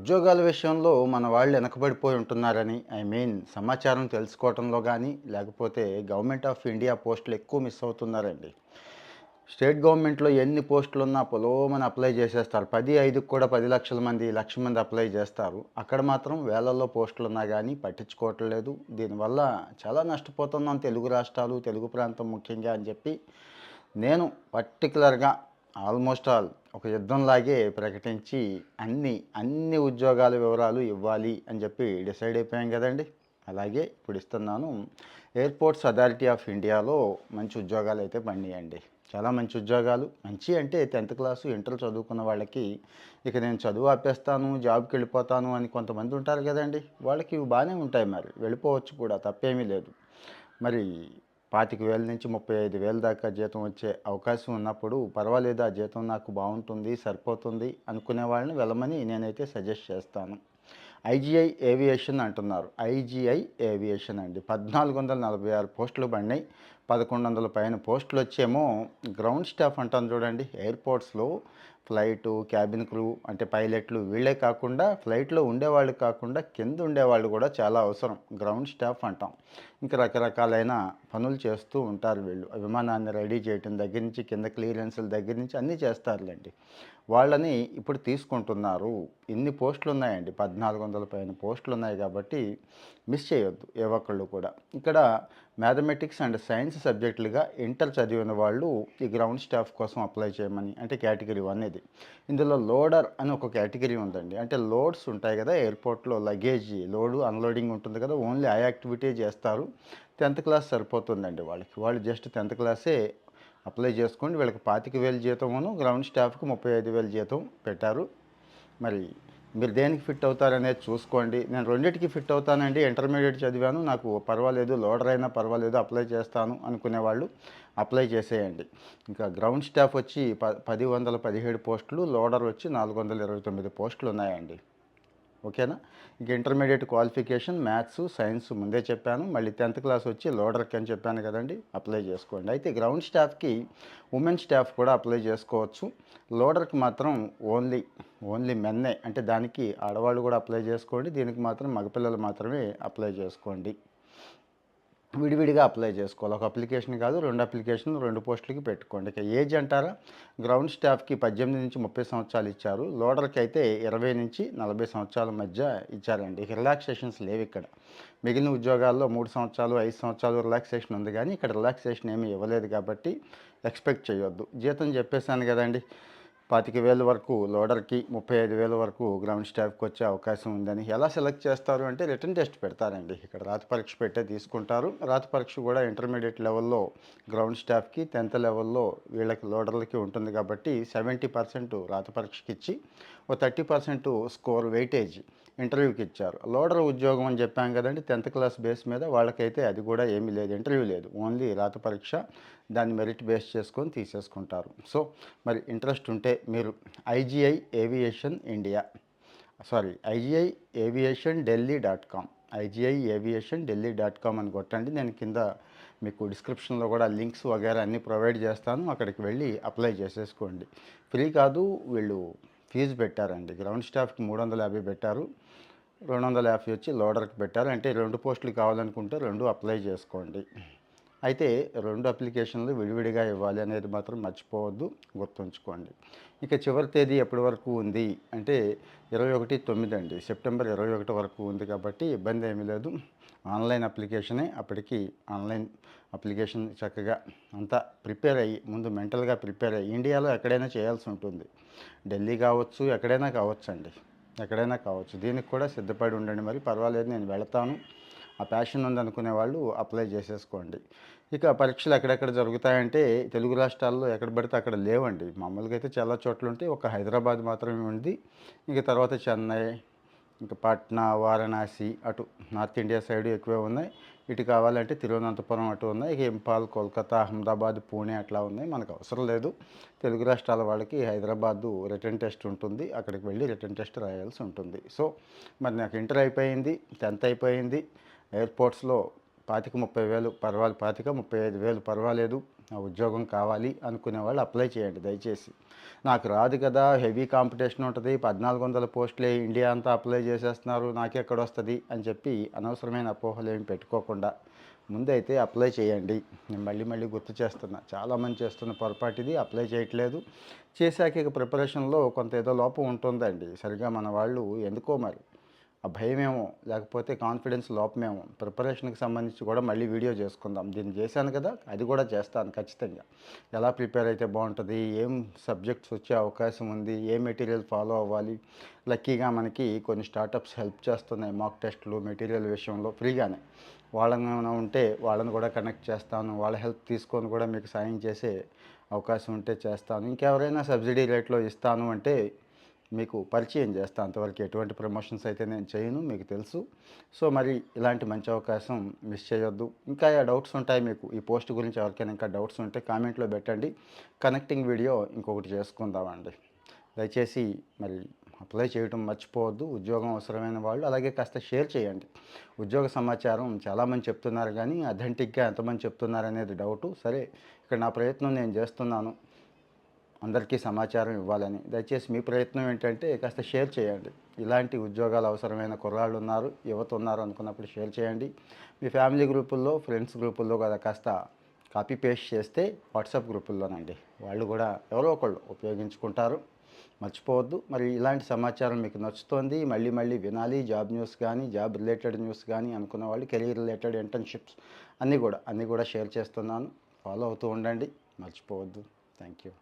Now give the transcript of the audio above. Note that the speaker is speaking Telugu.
ఉద్యోగాల విషయంలో మన వాళ్ళు వెనకబడిపోయి ఉంటున్నారని ఐ మీన్ సమాచారం తెలుసుకోవడంలో కానీ లేకపోతే గవర్నమెంట్ ఆఫ్ ఇండియా పోస్టులు ఎక్కువ మిస్ అవుతున్నారండి. స్టేట్ గవర్నమెంట్లో ఎన్ని పోస్టులు ఉన్నా పొలోమని అప్లై చేసేస్తారు. పది ఐదుకు కూడా పది లక్షల మంది లక్ష మంది అప్లై చేస్తారు. అక్కడ మాత్రం వేలల్లో పోస్టులు ఉన్నా కానీ పట్టించుకోవటం లేదు. దీనివల్ల చాలా నష్టపోతున్నాం తెలుగు రాష్ట్రాలు తెలుగు ప్రాంతం ముఖ్యంగా అని చెప్పి నేను పర్టికులర్గా ఆల్మోస్ట్ ఆల్ ఒక యుద్ధంలాగే ప్రకటించి అన్ని అన్ని ఉద్యోగాల వివరాలు ఇవ్వాలి అని చెప్పి డిసైడ్ అయిపోయాం కదండి. అలాగే ఇప్పుడు ఇస్తున్నాను. ఎయిర్పోర్ట్స్ అథారిటీ ఆఫ్ ఇండియాలో మంచి ఉద్యోగాలు అయితే పండియండి. చాలా మంచి ఉద్యోగాలు. మంచి అంటే టెన్త్ క్లాసు ఇంటర్ చదువుకున్న వాళ్ళకి ఇక నేను చదువు ఆపేస్తాను జాబ్కి వెళ్ళిపోతాను అని కొంతమంది ఉంటారు కదండి. వాళ్ళకి ఇవి బాగానే ఉంటాయి మరి. వెళ్ళిపోవచ్చు కూడా తప్పేమీ లేదు. మరి పాతిక వేల నుంచి ముప్పై ఐదు వేల దాకా జీతం వచ్చే అవకాశం ఉన్నప్పుడు పర్వాలేదు ఆ జీతం నాకు బాగుంటుంది సరిపోతుంది అనుకునే వాళ్ళని వెళ్ళమని నేనైతే సజెస్ట్ చేస్తాను. ఐజీఐ ఏవియేషన్ అంటున్నారు. ఐజీఐ ఏవియేషన్ అండి. పద్నాలుగు వందల నలభై ఆరు పోస్టులు పడినాయి. పదకొండు వందల పైన పోస్టులు వచ్చేమో గ్రౌండ్ స్టాఫ్ అంటాను చూడండి ఎయిర్పోర్ట్స్లో ఫ్లైటు క్యాబిన్ క్రూ అంటే పైలట్లు వీళ్ళే కాకుండా ఫ్లైట్లో ఉండేవాళ్ళు కాకుండా కింద ఉండేవాళ్ళు కూడా చాలా అవసరం. గ్రౌండ్ స్టాఫ్ అంటాం. ఇంకా రకరకాలైన పనులు చేస్తూ ఉంటారు వీళ్ళు. విమానాన్ని రెడీ చేయటం దగ్గర నుంచి కింద క్లియరెన్సుల దగ్గర నుంచి అన్నీ చేస్తారులేండి. వాళ్ళని ఇప్పుడు తీసుకుంటున్నారు. ఇన్ని పోస్టులు ఉన్నాయండి పద్నాలుగు వందల పైన పోస్టులు ఉన్నాయి కాబట్టి మిస్ చేయొద్దు ఏ ఒక్కళ్ళు కూడా. ఇక్కడ మ్యాథమెటిక్స్ అండ్ సైన్స్ సబ్జెక్టులుగా ఇంటర్ చదివిన వాళ్ళు ఈ గ్రౌండ్ స్టాఫ్ కోసం అప్లై చేయమని అంటే కేటగిరీ వన్ ఇది. ఇందులో లోడర్ అని ఒక కేటగిరీ ఉందండి. అంటే లోడ్స్ ఉంటాయి కదా ఎయిర్పోర్ట్లో లగేజ్ లోడు అన్లోడింగ్ ఉంటుంది కదా ఓన్లీ ఆ యాక్టివిటీ చేస్తారు. టెన్త్ క్లాస్ సరిపోతుందండి వాళ్ళకి. వాళ్ళు జస్ట్ టెన్త్ క్లాసే అప్లై చేసుకోండి. వీళ్ళకి పాతిక వేలు జీతమును గ్రౌండ్ స్టాఫ్కి ముప్పై ఐదు వేలు జీతం పెట్టారు. మరి మీరు దేనికి ఫిట్ అవుతారనేది చూసుకోండి. నేను రెండింటికి ఫిట్ అవుతానండి. ఇంటర్మీడియట్ చదివాను. నాకు పర్వాలేదు. లోడర్ అయినా పర్వాలేదు. అప్లై చేస్తాను అనుకునే వాళ్ళు అప్లై చేసేయండి. ఇంకా గ్రౌండ్ స్టాఫ్ వచ్చి ప పది వందల పదిహేడు పోస్టులు లోడర్ వచ్చి నాలుగు వందల ఇరవై తొమ్మిది పోస్టులు ఉన్నాయండి. ఓకేనా? ఇక ఇంటర్మీడియట్ క్వాలిఫికేషన్ మ్యాథ్స్ సైన్స్ ముందే చెప్పాను. మళ్ళీ టెన్త్ క్లాస్ వచ్చి లోడర్కి అని చెప్పాను కదండి అప్లై చేసుకోండి. అయితే గ్రౌండ్ స్టాఫ్కి ఉమెన్ స్టాఫ్ కూడా అప్లై చేసుకోవచ్చు. లోడర్కి మాత్రం ఓన్లీ ఓన్లీ మెన్నే అంటే దానికి ఆడవాళ్ళు కూడా అప్లై చేసుకోండి. దీనికి మాత్రం మగపిల్లలు మాత్రమే అప్లై చేసుకోండి. విడివిడిగా అప్లై చేసుకోవాలి. ఒక అప్లికేషన్ కాదు రెండు అప్లికేషన్ రెండు పోస్టులకి పెట్టుకోండి. ఇక ఏజ్ అంటారా? గ్రౌండ్ స్టాఫ్కి పద్దెనిమిది నుంచి ముప్పై సంవత్సరాలు ఇచ్చారు. లోడర్కి అయితే ఇరవై నుంచి నలభై సంవత్సరాల మధ్య ఇచ్చారండి. ఇక రిలాక్సేషన్స్ లేవు ఇక్కడ. మిగిలిన ఉద్యోగాల్లో మూడు సంవత్సరాలు ఐదు సంవత్సరాలు రిలాక్సేషన్ ఉంది. కానీ ఇక్కడ రిలాక్సేషన్ ఏమీ ఇవ్వలేదు కాబట్టి ఎక్స్పెక్ట్ చేయొద్దు. జీతం చెప్పేశాను కదండి. పాతిక వేల వరకు లోడర్కి ముప్పై ఐదు వేల వరకు గ్రౌండ్ స్టాఫ్కి వచ్చే అవకాశం ఉందని ఎలా సెలెక్ట్ చేస్తారు అంటే రిటర్న్ టెస్ట్ పెడతారండి. ఇక్కడ రాత పరీక్ష పెట్టే తీసుకుంటారు. రాత పరీక్ష కూడా ఇంటర్మీడియట్ లెవెల్లో గ్రౌండ్ స్టాఫ్కి టెన్త్ లెవెల్లో వీళ్ళకి లోడర్లకి ఉంటుంది కాబట్టి సెవెంటీ పర్సెంట్ రాత పరీక్షకి ఇచ్చి ఓ థర్టీ పర్సెంట్ స్కోర్ వెయిటేజ్ ఇంటర్వ్యూకి ఇచ్చారు. లోడర్ ఉద్యోగం అని చెప్పాం కదండి టెన్త్ క్లాస్ బేస్ మీద వాళ్ళకైతే అది కూడా ఏమీ లేదు ఇంటర్వ్యూ లేదు. ఓన్లీ రాత పరీక్ష దాన్ని మెరిట్ బేస్ చేసుకొని తీసేసుకుంటారు. సో మరి ఇంట్రెస్ట్ ఉంటే మీరు IGI aviation India. Sorry IGI aviation Delhi dot com. IGI aviation Delhi dot com అని కొట్టండి. నేను కింద మీకు డిస్క్రిప్షన్లో కూడా లింక్స్ వగేరా అన్నీ ప్రొవైడ్ చేస్తాను. అక్కడికి వెళ్ళి అప్లై చేసేసుకోండి. ఫ్రీ కాదు వీళ్ళు ఫీజు పెట్టారండి. గ్రౌండ్ స్టాఫ్కి మూడు వందల యాభై పెట్టారు. రెండు వందల యాభై వచ్చి లోడర్కి పెట్టారు. అంటే రెండు పోస్టులు కావాలనుకుంటే రెండు అప్లై చేసుకోండి. అయితే రెండు అప్లికేషన్లు విడివిడిగా ఇవ్వాలి అనేది మాత్రం మర్చిపోవద్దు గుర్తుంచుకోండి. ఇక చివరి తేదీ ఎప్పటి వరకు ఉంది అంటే ఇరవై ఒకటి తొమ్మిది అండి. సెప్టెంబర్ ఇరవై ఒకటి వరకు ఉంది కాబట్టి ఇబ్బంది ఏమీ లేదు. ఆన్లైన్ అప్లికేషనే అప్పటికి ఆన్లైన్ అప్లికేషన్ చక్కగా అంతా ప్రిపేర్ అయ్యి ముందు మెంటల్గా ప్రిపేర్ అయ్యి ఇండియాలో ఎక్కడైనా చేయాల్సి ఉంటుంది. ఢిల్లీ కావచ్చు ఎక్కడైనా కావచ్చు అండి ఎక్కడైనా కావచ్చు. దీనికి కూడా సిద్ధపడి ఉండండి. మరి పర్వాలేదు నేను వెళతాను. ఆ ప్యాషన్ ఉందనుకునే వాళ్ళు అప్లై చేసేసుకోండి. ఇక పరీక్షలు ఎక్కడెక్కడ జరుగుతాయంటే తెలుగు రాష్ట్రాల్లో ఎక్కడ పడితే అక్కడ లేవండి. మామూలుగా అయితే చాలా చోట్ల ఉంటే ఒక హైదరాబాద్ మాత్రమే ఉంది. ఇంక తర్వాత చెన్నై ఇంకా పట్నా వారణాసి అటు నార్త్ ఇండియా సైడ్ ఎక్కువే ఉన్నాయి. ఇటు కావాలంటే తిరువనంతపురం అటు ఉన్నాయి. ఇక ఇంపాల్ కోల్కతా అహ్మదాబాద్ పూణే అట్లా ఉన్నాయి. మనకు అవసరం లేదు. తెలుగు రాష్ట్రాల వాళ్ళకి హైదరాబాద్ రిటర్న్ టెస్ట్ ఉంటుంది. అక్కడికి వెళ్ళి రిటర్న్ టెస్ట్ రాయాల్సి ఉంటుంది. సో మరి నాకు ఇంటర్ అయిపోయింది టెన్త్ అయిపోయింది. ఎయిర్పోర్ట్స్లో పాతిక ముప్పై వేలు పర్వాలి పాతిక ముప్పై ఐదు వేలు పర్వాలేదు ఆ ఉద్యోగం కావాలి అనుకునే వాళ్ళు అప్లై చేయండి దయచేసి. నాకు రాదు కదా హెవీ కాంపిటీషన్ ఉంటుంది పద్నాలుగు వందల పోస్టులే ఇండియా అంతా అప్లై చేసేస్తున్నారు నాకెక్కడ వస్తుంది అని చెప్పి అనవసరమైన అపోహలు ఏమి పెట్టుకోకుండా ముందైతే అప్లై చేయండి. నేను మళ్ళీ మళ్ళీ గుర్తు చేస్తున్నా చాలామంది చేస్తున్న పొరపాటు ఇది అప్లై చేయట్లేదు. చేశాక ఇక ప్రిపరేషన్లో కొంత ఏదో లోపం ఉంటుందండి సరిగా మన వాళ్ళు ఎందుకో మరి. ఆ భయమేమో లేకపోతే కాన్ఫిడెన్స్ లోపమేమో. ప్రిపరేషన్కి సంబంధించి కూడా మళ్ళీ వీడియో చేసుకుందాం. దీన్ని చేశాను కదా అది కూడా చేస్తాను ఖచ్చితంగా. ఎలా ప్రిపేర్ అయితే బాగుంటుంది ఏం సబ్జెక్ట్స్ వచ్చే అవకాశం ఉంది ఏ మెటీరియల్ ఫాలో అవ్వాలి. లక్కీగా మనకి కొన్ని స్టార్టప్స్ హెల్ప్ చేస్తున్నాయి మాక్ టెస్ట్లు మెటీరియల్ విషయంలో ఫ్రీగానే. వాళ్ళని ఉంటే వాళ్ళని కూడా కనెక్ట్ చేస్తాను. వాళ్ళ హెల్ప్ తీసుకొని కూడా మీకు సాయం చేసే అవకాశం ఉంటే చేస్తాను. ఇంకెవరైనా సబ్సిడీ రేట్లో ఇస్తాను అంటే మీకు పరిచయం చేస్తాను అంతవరకు ఎటువంటి ప్రమోషన్స్ అయితే నేను చేయను మీకు తెలుసు. సో మరి ఇలాంటి మంచి అవకాశం మిస్ చేయొద్దు. ఇంకా డౌట్స్ ఉంటాయి మీకు ఈ పోస్ట్ గురించి ఎవరికైనా ఇంకా డౌట్స్ ఉంటే కామెంట్లో పెట్టండి. కనెక్టింగ్ వీడియో ఇంకొకటి చేసుకుందామండి. దయచేసి మరి అప్లై చేయడం మర్చిపోవద్దు. ఉద్యోగం అవసరమైన వాళ్ళు అలాగే కాస్త షేర్ చేయండి. ఉద్యోగ సమాచారం చాలామంది చెప్తున్నారు కానీ అథెంటిక్గా ఎంతమంది చెప్తున్నారు అనేది డౌటు. సరే ఇక్కడ నా ప్రయత్నం నేను చేస్తున్నాను. అందరికీ సమాచారం ఇవ్వాలని. దయచేసి మీ ప్రయత్నం ఏంటంటే కాస్త షేర్ చేయండి. ఇలాంటి ఉద్యోగాలు అవసరమైన కుర్రాళ్ళు ఉన్నారు యువత ఉన్నారు అనుకున్నప్పుడు షేర్ చేయండి. మీ ఫ్యామిలీ గ్రూపుల్లో ఫ్రెండ్స్ గ్రూపుల్లో కదా కాస్త కాపీ పేస్ట్ చేస్తే వాట్సాప్ గ్రూపుల్లోనండి. వాళ్ళు కూడా ఎవరో ఒకళ్ళు ఉపయోగించుకుంటారు. మర్చిపోవద్దు. మరి ఇలాంటి సమాచారం మీకు నచ్చుతోంది మళ్ళీ మళ్ళీ వినాలి. జాబ్ న్యూస్ కానీ జాబ్ రిలేటెడ్ న్యూస్ కానీ అనుకున్న వాళ్ళు కెరీర్ రిలేటెడ్ ఇంటర్న్షిప్స్ అన్నీ కూడా అన్నీ కూడా షేర్ చేస్తున్నాను. ఫాలో అవుతూ ఉండండి. మర్చిపోవద్దు. Thank you.